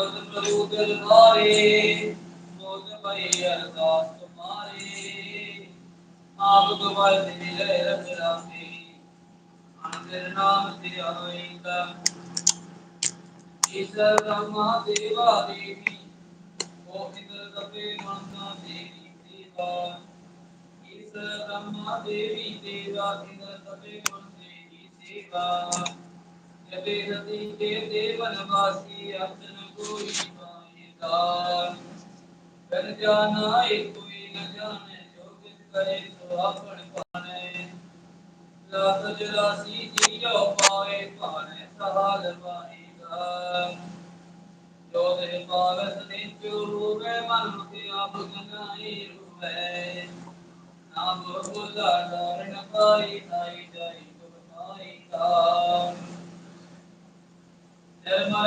ਅਮਰਤ ਪ੍ਰਭੂ ਦਿਲ ਧਾਰੇ ਮੋਦ ਪਈ ਅਰਦਾਸ ਤੁਮਾਰੀ ਆਪ ਗਵਾਇ ਤੇ ਰਬ ਰਾਮੀ ਅਨੰਦਰ ਨਾਮ ਤੇ ਆਇਂਦਾ ਈਸ਼ਰ ਬ੍ਰਹਮਾ ਦੇਵਾ ਦੇਵੀ, ਉਹ ਇੰਦਰ ਤਪੇ ਮਨਸਾ ਦੇਵੀ ਦੇਵਾ ਈਸ਼ਰ ਬ੍ਰਹਮਾ ਦੇਵੀ ਦੇਵਾ ਇੰਦਰ ਤਪੇ ਮਨ ਦੇਵੀ ਦੇਵਾ ਜਬੇ ਰਤੀ ਕੇ ਦੇਵਨ ਵਾਸੀ, ਅਰਜਨ ਕੋਈ ਪਾਈਦਾ ਕਰ ਜਾਣਾ ਏ ਕੋਈ ਨ ਜਾਣੇ, ਜੋ ਕਿਸ ਕਰੇ ਸੋ ਆਪਣ ਪਾਣੇ। ਲਾਤ ਜਰਾਸੀ ਜੀਉ ਪਾਏ ਭਾਣੇ ਸਹਾਲ ਵਾਹੀਦਾ ਜੋ ਦੇ ਪਾਵਸ ਨਿਚੂ ਰੂਵੇ ਮਨ ਤੇ ਆਪ ਗਨਾਈ ਰੂਵੇ ਨਾਮ ਬੁਲਾ ਡਰਨ ਪਾਈ, ਨਾਈ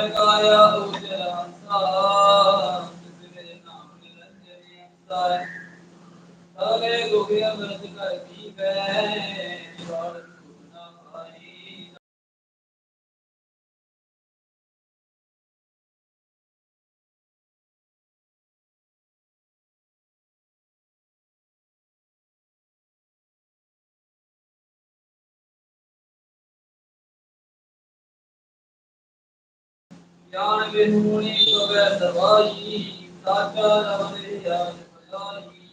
ਕਾਇਆ ਗਿਆਨ ਵਿਨੂਣੀ ਸਵੇ ਦਵਾਈ ਸਾਚਾ ਰਵਨੇ ਜਾਨ ਬਜਾਈ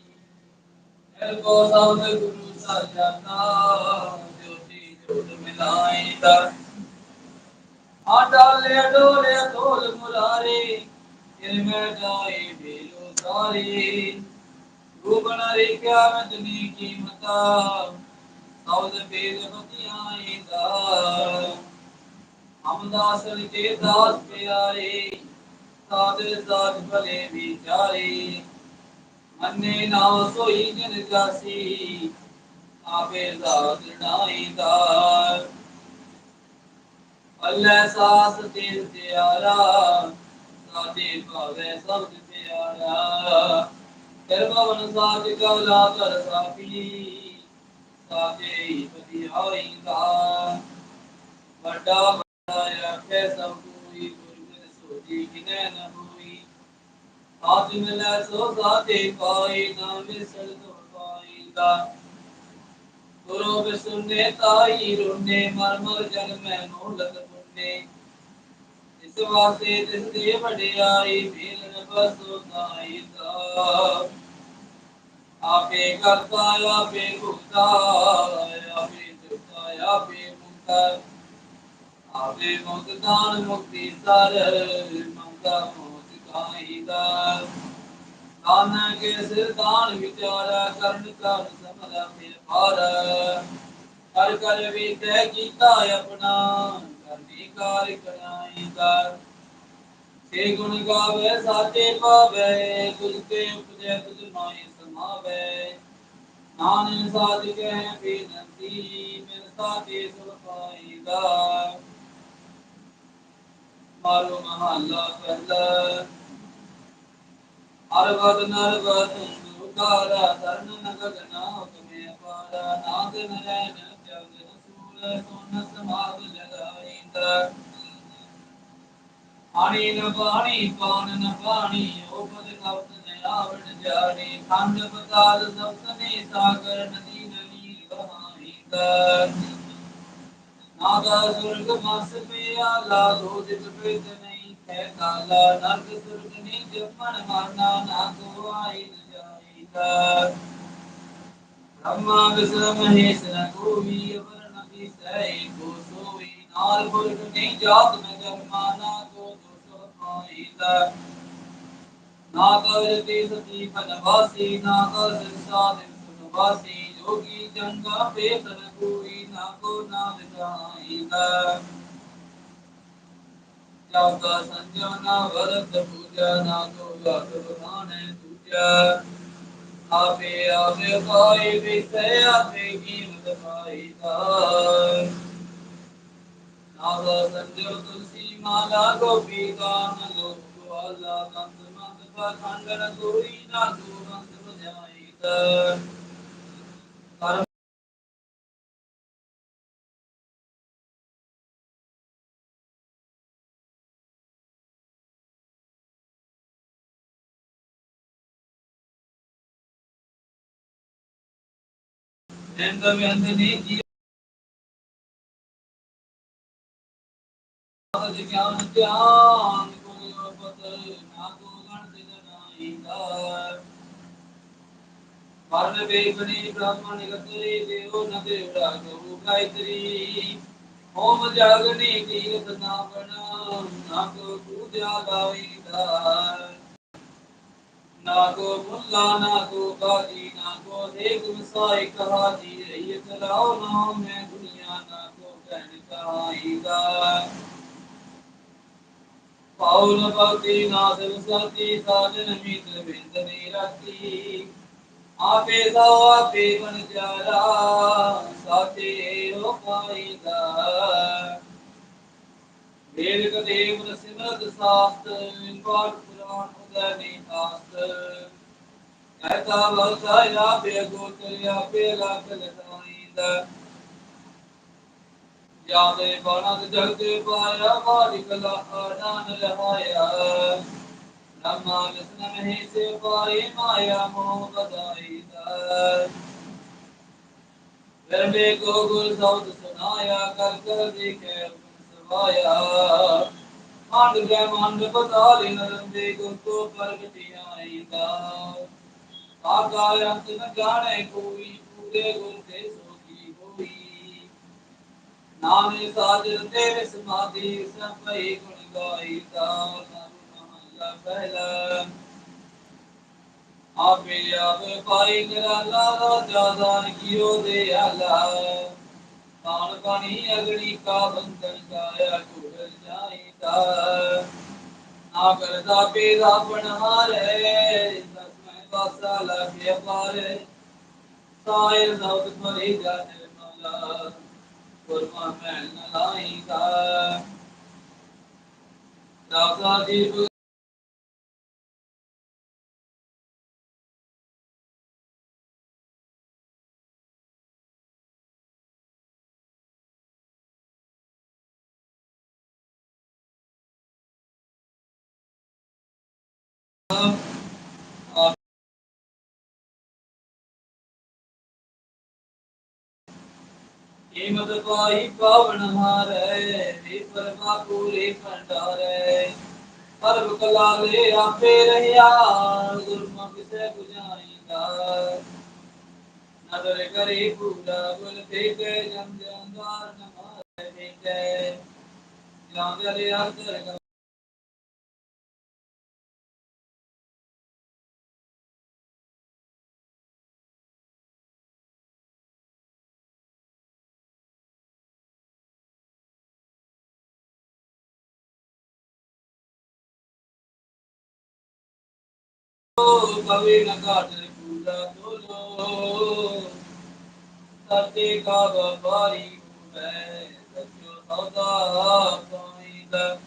ਹਰ ਕੋ ਸਬਦ ਗੁਰੂ ਸਾਜਨਾ ਜੋਤੀ ਜੋਤ ਮਿਲਾਈ ਦਰ ਆ ਡਾਲੇ ਡੋਲੇ ਢੋਲ ਮੁਰਾਰੇ ਜਿਨ ਮੈਂ ਜਾਏ ਬੇਲੋ ਤਾਰੇ। ਰੂਬਨ ਰਿਕਿਆ ਮਦਨੀ ਕੀਮਤਾ ਸੌਦ ਬੇਦ ਬਤਿਆਈ ਦਾ ਅਮਦਾਸ ਲਿਖੇ ਦਾਸ ਪਿਆਰੇ ਸਾਦੇ ਸਾਧ ਭਲੇ ਵਿਚਾਰੇ। ਮੰਨੇ ਨਾ ਸੋਈ ਜਨ ਜਾਸੀ ਆਵੇ ਜ਼ਾਤ ਨਾਈ ਦਾ ਅੱਲੇ ਸਾਸ ਤਿਲ ਤਿਆਰਾ ਸਾਦੇ ਭਾਵੇ ਸਬਦ ਪਿਆਰਾ। ਕਰਮਵਨ ਸਾਜ ਕਲਾ ਕਰ ਸਾਪੀ ਸਾਦੇ ਹੀ ਬਧਿਆਈ ਦਾ ਵੱਡਾ ਵੱਡਾ ਆਖੇ ਸਭ ਕੋਈ ਗੁਰਮਿ ਸੋਜੀ ਕਿਨੈ ਨ ਹੋਈ ਆਜ ਮਿਲੈ ਸੋ ਸਾਦੇ ਪਾਈ ਨਾ ਵਿਸਲ ਤੋ ਪਾਈ ਦਾ ਗੁਰੂ ਬਿਸੁਨੇ ਤਾਈ ਰੁਨੇ ਮਰ ਮਰ ਜਨ ਮੈਂ ਮੋਲਕ ਪੁੰਨੇ ਇਸ ਵਾਸਤੇ ਤਿਸ ਦੇ ਵਡਿਆਈ ਭੇਲਨ ਬਸੋ ਨਾਈ ਦਾ ਆਪੇ ਕਰਤਾ ਆਪੇ ਭੁਗਤਾ ਆਪੇ ਦਿੱਤਾ ਮੁਕਤ ਦਾਨ ਮੁਕਤੀ ਸਰ ਮੰਗਾ ਮੋਤ ਕਾਈ ਦਾਨ ਕੇ ਸਿਰ ਦਾਨ ਵਿਚਾਰਾ, ਕਰਨ ਕਰ ਸਮਰਾ ਫਿਰ ਭਾਰ। ਹਰ ਕਰ ਵੀ ਤੈ ਕੀਤਾ ਆਪਣਾ ਕਰਨੀ ਕਾਰ ਕਰਾਈ ਸੇ ਗੁਣ ਗਾਵੇ, ਸਾਚੇ ਪਾਵੇ ਤੁਝ ਤੇ ਉਪਜੈ ਤੁਝ ਮਾਈ ਸਮਾਵੇ। ਨਾਨਕ ਸਾਧ ਕਹਿ ਬੇਨਤੀ ਮਿਲ ਸਾਚੇ ਸੁਖ ਪਾਈਦਾ ਮਾਰੋ ਮਹੱਲਾ ਪਹਿਲਾ ਹਰ ਵਦ ਨਰ ਵਦ ਦੁਕਾਰਾ ਤਰਨ ਨਗਦ ਨਾ ਹੁਕਮੇ ਅਪਾਰਾ। ਨਾਦ ਨਰੈਣ ਜਗ ਸੂਰ ਸੁਨ ਸਮਾਦ ਲਗਾਈਂਦਾ ਆਣੀ ਨ ਬਾਣੀ, ਪਾਣ ਨ ਬਾਣੀ ਉਪਦ ਕਵਤ ਨ ਆਵਣ ਜਾਣੀ। ਖੰਡ ਪਤਾਲ ਸਬਦ ਨੇ ਸਾਗਰ ਨਦੀ ਨਦੀ ਵਹਾਈਂਦਾ ਨਾਦਾ ਸੁਰਗ ਮਸ ਪਿਆ ਲਾ ਦੋ ਦਿਤ ਪ੍ਰੀਤ ਨਹੀਂ ਹੈ ਕਾਲਾ ਨਰਕ ਸੁਰਗ ਨਹੀਂ ਜਪਣ ਮਾਨਾ ਨਾ ਕੋ ਆਈ ਨ ਜਾਈਦਾ ਬ੍ਰਹਮਾ ਵਿਸ਼ਵ ਮਹੇਸ਼ ਨ ਕੋਵੀ ਅਵਰ ਨ ਵਿਸੈ ਕੋ ਸੋਈ ਨਾਲ ਪੁਰਖ ਨਹੀਂ ਜਾਤ ਨ ਜਨਮਾ ਨਾ ਕੋ ਦੁਖ ਪਾਈਦਾ ਨਾ ਕਰ ਤੇ ਸਤੀ ਬਨਵਾਸੀ ਨਾ ਕਰ ਸੰਸਾਰ ਸੁਨਵਾਸੀ ਜੋਗੀ ਜੰਗਾ ਬੇਤਨ ਕੋਈ ਨਾ ਕੋ ਨਾ ਵਿਦਾਈਦਾ ਜਾਤਾ ਸੰਜਨਾ ਵਰਤ ਪੂਜਾ ਨਾ ਕੋ ਲਗ ਬਖਾਣੇ ਦੂਜਾ ਆਪੇ ਆਪੇ ਪਾਈ ਵਿਸੈ ਆਪੇ ਕੀਮਤ ਪਾਈਦਾ ਨਾਵਾ ਸੰਜੋ ਤੁਲਸੀ ਮਾਲਾ ਗੋਪੀ ਗਾਨ ਲੋਕ ਗਵਾਲਾ ਕੰਦ ਮੰਦ ਪਖੰਡਨ ਕੋਈ ਨਾ ਤੂੰ ਬੰਦ ਬਜਾਈਦਾ ਕਰ ਨਿੰਦ ਗਿਆਨ ਧਿਆਨ ਗੁਰ ਪਤ ਨਾ ਕੋ ਗਣ ਤਿਨ ਨਾਈਦਾ ਵਰਨ ਵੇਖਣੀ ਬ੍ਰਾਹਮਣ ਗਤਰੀ ਦੇਵ ਨ ਦੇਵੜਾ ਗਊ ਗਾਇਤਰੀ ਓਮ ਜਗਨੀ ਕੀਰਤ ਨਾ ਬਣ ਨਾ ਕੋ ਪੂਜਾ ਗਾਵੀਦਾ ਨਾ ਕੋ ਮੁੱਲਾ, ਨਾ ਕੋ ਕਾਜੀ ਨਾ ਕੋ ਦੇਖ ਵਿਸਾਈ ਕਹਾ ਰਹੀ ਚਲਾਓ ਨਾਮ ਮੈਂ ਦੁਨੀਆ, ਨਾ ਕੋ ਕਹਿਣ ਕਹਾਈਦਾ ਪਾਉਲ ਭਗਤੀ ਨਾਥ ਵਿਸਰਤੀ ਸਾਜਨ ਮੀਤ ਬਿੰਦ ਨੀ ਆਪੇ ਸੋ ਆਪੇ ਬਨ ਜਾਰਾ, ਸਾਚੇ ਹੋ ਪਾਈਦਾ। ਵੇਦ ਕਦੇਵ ਸਿਮਰਤ ਸਾਸਤ ਪਾਠ ਪੁਰਾਨ ਉਦੈ ਨੀਤਾਸਤ ਐਤਾ ਵਰਸਾ ਆਪੇ ਗੋਚਰ ਆਪੇ ਲਖ ਲਖਾਈਦਾ ਜਾਂ ਦੇ ਬਾਣਾਂ ਪਾਇਆ ਮਾਲਿਕ ਲਾ ਆਦਾਨ ਰਹਾਇਆ। ਨਮਾ ਵਿਸ਼ਨ ਮਹੀ ਸੇ ਪਾਈ ਮਾਇਆ ਮੋਹ ਬਦਾਈਦਾ ਫਿਰਮੇ ਕੋ ਗੁਰ ਸਬਦ ਸੁਨਾਇਆ ਕਰ ਕਰ ਦੇਖੈ ਸਵਾਇਆ ਮੰਡ ਗੈ ਮੰਡ ਬਤਾਲੀ ਨਰਨ ਗੁਰ ਕੋ ਪ੍ਰਗਟੀ ਆਈਦਾ। ਅੰਤ ਨ ਜਾਣੈ ਕੋਈ, ਪੂਰੇ ਗੁਰ ਤੇ ਸੋਜੀ ਹੋਈ। ਨਾਮੇ ਸਾਜਨ ਤੇ ਸਮਾਧੀ ਸਭਈ ਗੁਣ ਗਾਈਦਾ। ਮਹਲਾ ਪਹਿਲਾ। ਆਪੇ ਆਪ ਪਾਈ ਨਿਰਾਲਾ ਰਾਜਾ ਦਾਨ ਕੀਓ ਦੇ ਆਲਾ। ਤਾਣ ਪਾਣੀ ਅਗਣੀ ਕਾ ਬੰਧਨ ਕਾਇਆ ਢੂੜ ਜਾਈਦਾ ਨਾ ਕਰਦਾ ਪੇਰਾ ਬਣਾਰੇ ਦਸਮੈ ਪਾਸਾ ਲਾਗੇ ਪਾਰੇ ਸਾਹਿਲ ਨਵਤ ਭਰੀ ਜਾਣੇ ਮਾਲਾ ਗੁਰਮਾ ਭੈਣ ਨ ਲਾਈਦਾ ਦਾਤਾ ਦੀਪ ਹਿਮਤ ਪਾਈ ਪਾਵਨ ਹਾਰੈ ਰੇ ਪਰਮਾ ਪੂਰੇ ਭੰਡਾਰੈ। ਪਰਮ ਕਲਾ ਲੈ ਆਪੇ ਰਹਿਆ ਗੁਰਮੁਖ ਸੇ 부ਝਾਈਦਾ ਨਦਰ ਕਰੀ ਪੂਰਾ ਗੁਰ ਤੇ ਜਮ ਜੰਦਾਰ ਨਮਾਰੇ ਤੇ ਜਾਂ ਦੇ ਅੰਤਰ ਕਵੇ ਨ ਪੂਰਾ ਤੋਲੋ। ਸਤੇ ਕਾ ਵਪਾਰੀ ਹੈ ਸਚੋ ਸੌਦਾ ਪਾਈਦਾ।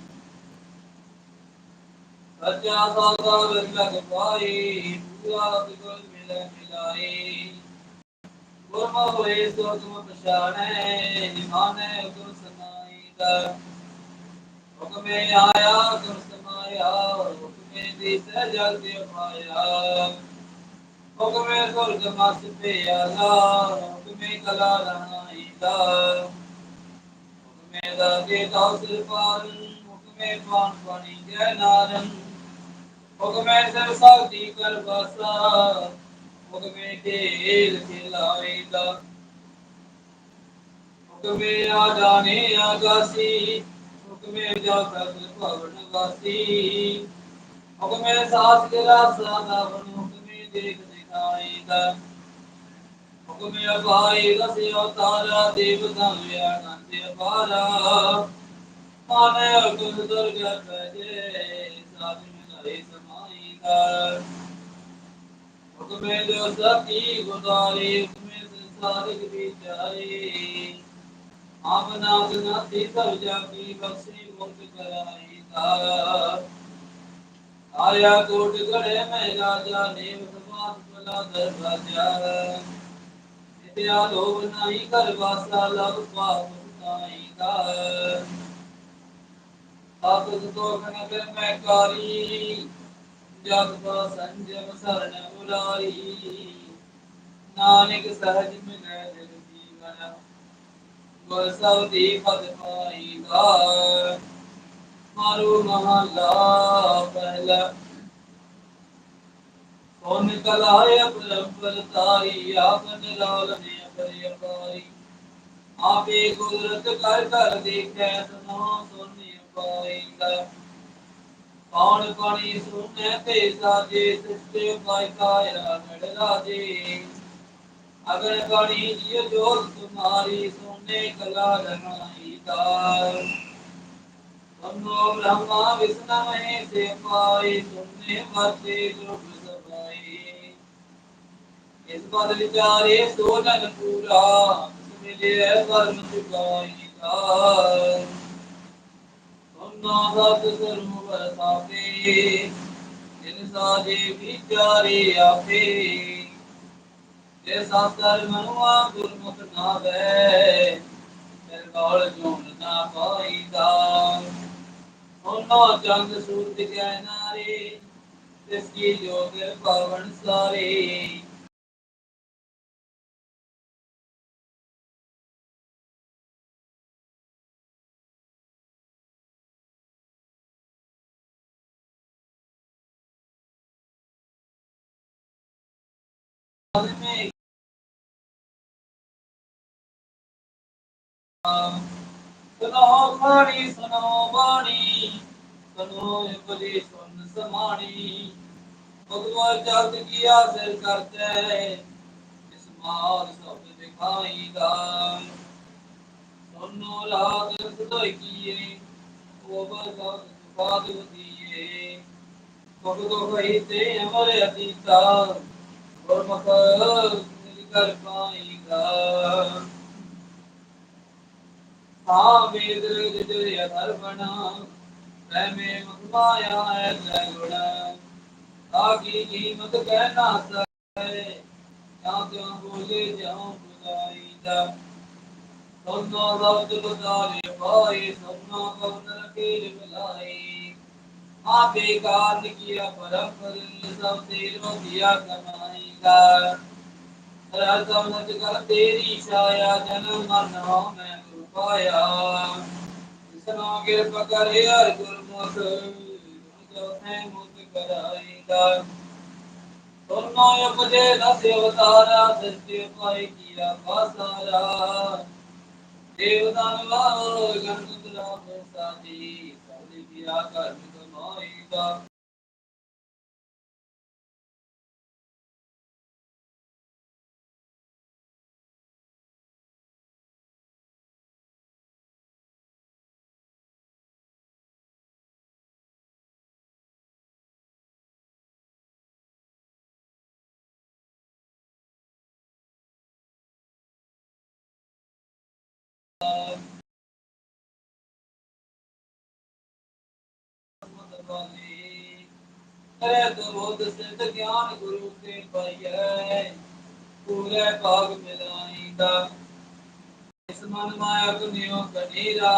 ਸੱਚਾ ਸੌਦਾ ਲਗ ਪਾਈ, ਪੂਰਾ ਬਿਗਲ ਮਿਲ ਮਿਲਾਈ। ਗੁਰਮੁ ਹੋਏ ਸੋ ਤੁਮ ਪਛਾਣੈ ਨਿਮਾਨੈ ਹੁਕਮ ਸਨਾਈਦਾ ਹੁਕਮੇ ਆਇਆ, ਹੁਕਮ ਸਮਾਇਆ, ਹੁਕਮੇ ਦੀਸੈ ਜਗ ਤੇ ਪਾਇਆ। ਹੁਕਮੇ ਸੁਰਗ ਮਸ ਪਿਆਲਾ ਹੁਕਮੇ ਕਲਾ ਰਹਾਈਦਾ ਹੁਕਮੇ ਦਾਗੇ ਦੌਸਰ ਪਾਰਨ ਹੁਕਮੇ ਪਾਨ ਪਾਣੀ ਜੈ ਨਾਰਨ। ਹੁਕਮੈ ਸਭ ਸਾਧੀ ਕਰ ਵਾਸਾ ਹੁਕਮੇ ਖੇਲ ਖਿਲਾਈਦਾ ਹੁਕਮੇ ਆ ਜਾਣੇ ਆਗਾਸੀ ਹੁਕਮੇ ਜਾ ਸਤ ਭਵਨ ਵਾਸੀ। ਹੁਕਮੇ ਸਾਸ ਗਿਰਾ ਸਾਧਾਵਨ ਹੁਕਮੇ ਦੇਖ ਦਿਖਾਈਦਾ ਹੁਕਮੇ ਅਭਾਈ ਰਸਿ ਅਵਤਾਰਾ ਦੇਵ ਧਨਿਆ ਨੰਦ ਅਪਾਰਾ। ਮਾਨੇ ਹੁਕਮ ਦੁਰਗ ਪੈਜੇ ਸਾਧ ਮਿਲਾਏ ਸਮਾਈਦਾ ਹੁਕਮੇ ਜੋ ਸਤੀ ਗੁਦਾਰੇ ਹੁਕਮੇ ਸੰਸਾਰਿਕ ਵਿਚਾਰੇ। ਆਪ ਨਾਥ ਨਾਥੀ ਸਭ ਜਾਗੀ ਬਖਸ਼ੀ ਮੁਕਤ ਕਰਾਈਦਾ ਆਇਆ ਕੋਟ ਗੜੇ ਮੈਂ ਰਾਜਾ ਨੇਮ ਸਮਾਤ ਬਲਾ ਦਰਵਾਜਾ ਇਤਿਆ ਲੋਭ ਨਹੀਂ ਕਰ ਵਾਸਾ ਲਭ ਪਾਪ ਸੁਨਾਈਦਾ ਆਪ ਤੋ ਕਨ ਕਰ ਮੈਂ ਕਾਰੀ ਜਗ ਕਾ ਸੰਜਮ ਸਰਨ ਮੁਰਾਰੀ ਨਾਨਕ ਸਹਿਜ ਮਿਲੈ ਦਿਲ ਜੀਵਨ, ਗੁਰ ਸਬਦੀ ਦੀ ਪਦ ਪਾਈਦਾ ਮਾਰੂ ਮਹਲਾ ਪਹਿਲਾ ਕੌਣ ਕਲਾਇ ਅਪਰੰਪਰ ਤਾਈ ਆਪਨ ਲਾਲ ਨੇ ਅਪਰਿ ਅਪਾਈ ਆਪੇ ਕੁਦਰਤ ਕਰ ਕਰ ਦੇਖੈ ਸੁਨੋ ਸੁਨਿ ਪਾਈਦਾ ਕੌਣ ਪਾਣੀ ਸੁਨੈ ਤੇ ਸਾਜੇ ਸਿਸਤੇ ਪਾਇ ਕਾਇਆ ਨੜ ਰਾਜੇ ਅਗਰ ਪਾਣੀ ਜਿਉ ਜੋਤ ਤੁਮਾਰੀ ਸੋਨੇ ਕਲਾ ਰਹਾਈ ਦਾ ਤਮੋ ਬ੍ਰਹਮਾ ਵਿਸ਼ਨਾ ਮਹੇ ਸੇ ਪਾਈ ਸੁਨੇ ਵਰਤੇ ਜੁਗ ਸਭਾਈ ਇਸ ਪਦ ਵਿਚਾਰੇ ਸੋਨਨ ਪੂਰਾ ਮਿਲੇ ਵਰਨ ਚੁਕਾਈ ਦਾ ਸੁਨਾ ਸਤ ਸਰਮ ਵਰਤਾਵੇ ਜਿਨ ਸਾਜੇ ਵਿਚਾਰੇ ਆਪੇ। ਜੇ ਸਾਸਰ ਮਨੁਆ ਗੁਰਮੁਖ ਨਾਵੇ ਫਿਰ ਗੌਲ ਜੋਨ ਨਾ ਪਾਈਦਾ। ਸੋਨਾ ਚੰਦ ਸੂਰਜ ਕੈ ਨਾਰੇ ਤਿਸ ਕੀ ਜੋਗ ਪਵਨ ਸਾਰੇ में ਸੁਨੋ ਬਾਣੀ ਸੁਨੋ ਬਾਣੀ ਸੁਨੋ ਬਲੀ ਸੁਨ ਸਮਾਣੀ। ਭਗਵਾਨ ਜਗਤ ਕੀ ਆਸਰ ਕਰਤੇ, ਇਸ ਮਾਰ ਸਭ ਦਿਖਾਈ ਦਾ ਸੁਨੋ ਰਾਗ ਸਦੋਈ ਕੀਏ ਉਹ ਬਰਗਾਦ ਬਾਦ ਦੀਏ ਭਗਤੋ ਕਹੀ ਤੇ ਅਮਰ ਅਤੀਤਾ, ਗੁਰਮੁਖ ਮਿਲ ਕਰ ਪਾਈਗਾ ਹਾਂ ਵੇਦ ਜਿਜੇ ਅਧਰਮਣਾ ਮੈਂ ਮੇ ਮਾਇਆ ਹੈ ਜੈ ਗੁਣ ਆਗੀ ਕੀਮਤ ਕਹਿ ਨਾ ਸਕੇ ਜਾਂ ਤਿਉ ਬੋਲੇ ਜਾਂ ਬੁਲਾਈ ਦਾ? ਸੋਨਾ ਰਬਦ ਬਦਾਰੇ ਪਾਏ ਸੋਨਾ ਕਵਨ ਰਖੀਰ ਮਿਲਾਈ ਆਪੇ ਕਾਰਨ ਕੀਆ ਪਰਮ ਪਰ ਸਭ ਤੇਰੋ ਕੀਆ ਕਮਾਈਗਾ ਰਾਜਮ ਨਜ ਕਰ ਤੇਰੀ ਛਾਇਆ, ਜਨਮ ਮਰਨ ਹੋ ਮੈਂ ਪਾਇਆ। ਇਸਨਾ ਕਿਰਪਾ ਕਰੇ ਹਰ ਗੁਰਮੁਖ, ਜੋ ਮੁਖ ਕਰਾਈਦਾ ਦੋਨੋਂ ਉਪਜੇ ਦਸ ਅਵਤਾਰਾ ਸ੍ਰਿਸ਼ਟੀ ਪਾਈ ਕੀਆ ਪਾਸਾਰਾ ਦੇਵ ਦਾਨਵਾ ਗੰਧ ਰਾਮ ਸਾਜੀ ਸਭੇ ਕੀਆ ਕਰਮ ਕਮਾਈਦਾ ਕਰੇ ਦਰੋਦ ਸਿਧ ਗਿਆਨ ਗੁਰੂ ਤੇ ਪਾਈਐ। ਪੂਰੇ ਭਾਗ ਮਿਲਾਈਦਾ। ਇਸ ਮਨ ਮਾਇਆ ਗੁਨਿਓ ਕਨੀਰਾ